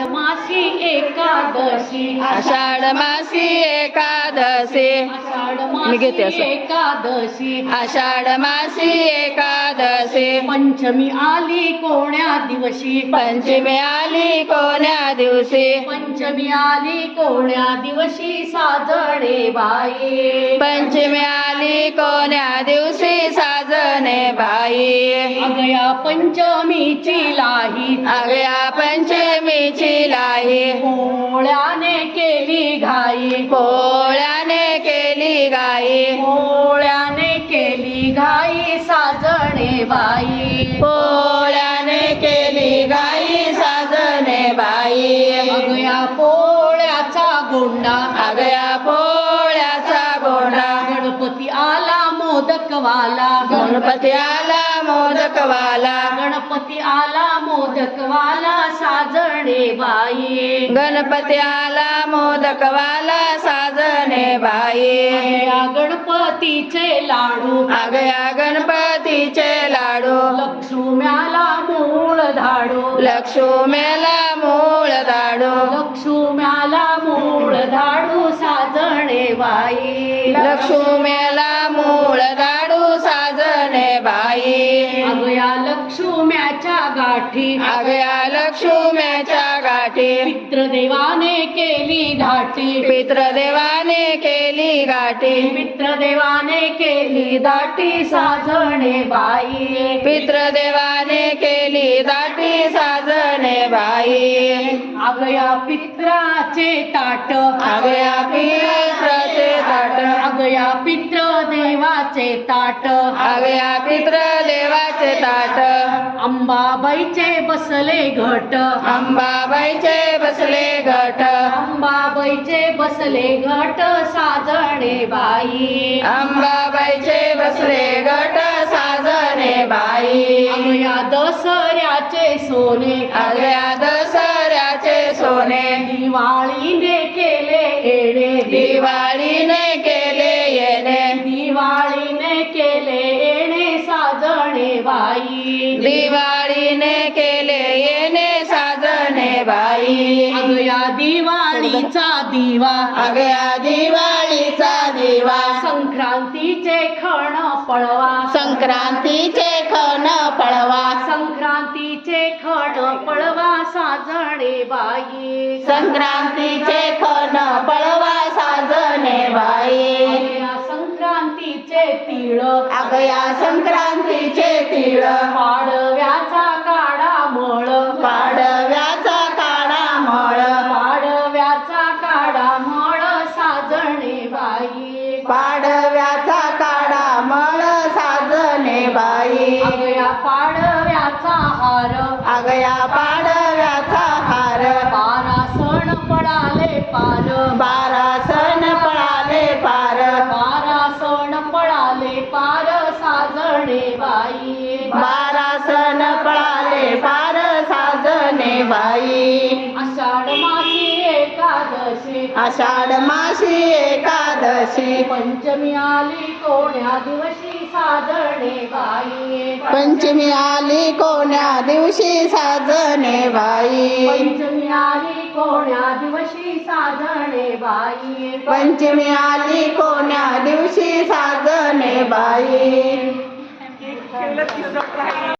मासी एकादशी आषाढ मासी एकादशी. मी घेते. एकादशी. आषाढ मासी एकादशी. पंचमी आली कोण्या दिवशी? पंचमी आली कोण्या दिवशी? पंचमी आली कोण्या दिवशी? साजणे बाई. पंचमी आली कोण्या दिवशी साजने बाई. अगया पंचमीची लाही. अगया पंचमीची लाही. पोळ्याने केली घाई. पोळ्याने केली गाई पोळ्याने केली घाई साजणे बाई. पोळ्याने केली गाई साजने बाई. अगया पोळ्याचा गोंडा. अगया पोळ्याचा गोंडा. गणपती आला मोदकवाला. गणपती आला मोदकवाला. गणपती आला मोदकवाला साजणे बाई. गणपती आला मोदकवाला साजने बाई. गणपतीचे लाडू. अगया गणपतीचे लाडू. लक्ष्म्याला मूळ धाडू. लक्ष्मीला मूळ दाडू लक्ष्म्याला मूळ धाडू साजणे बाई. लक्ष्मीला मूळ दाडू साजने बाई. अगया लक्ष्म्याच्या गाठी. अगया लक्ष्म्याच्या गाठी. पितृदेवाने केली धाटी. पितृदेवाने केली गाठी. पितृदेवाने केली दाटी साजणे बाई. पितृदेवाने केली दाटी साजने बाई. अगया पित्राचे ताट. अगया पित्राचे ताट अगया पितृदेवाचे ताट. अगया पितृदेवाचे ताट. अंबाबाईचे बसले घट. अंबाबाईचे बसले गट अंबाबाईचे बसले घट साजणे बाई. अंबाबाईचे बसले गट साजने बाई. अगया दसऱ्याचे सोने. अगया दसऱ्याचे सोने. दिवाळीने केले येणे. दिवाळीने केले बाई. दिवाळीने केले येणे साजने बाई. अगया दिवाळीचा दिवा. अगया दिवाळीचा दिवा. संक्रांतीचे खण पळवा. संक्रांतीचे खण पळवा. संक्रांतीचे खण पळवा साजणे बाई. संक्रांतीचे खण संक्रांतीचे तिळ अगया संक्रांतीचे तिळ. पाडव्याचा काढा मळ. पाडव्याचा काळा मळ. पाडव्याचा काढा मळ साजणे बाई. पाडव्याचा काळा मळ साजने बाई. अगया पाडव्याचा हार. अगया पाडव्याचा हार. बारा सण पडाले पार. बाई. आषाढ मासी एकादशी. आषाढ मासी एकादशी. पंचमी आली कोण्या दिवशी साजणे बाई? पंचमी आली कोण्या दिवशी साजने बाई? पंचमी आली कोण्या दिवशी साजणे बाई? पंचमी आली कोण्या दिवशी साजने बाई?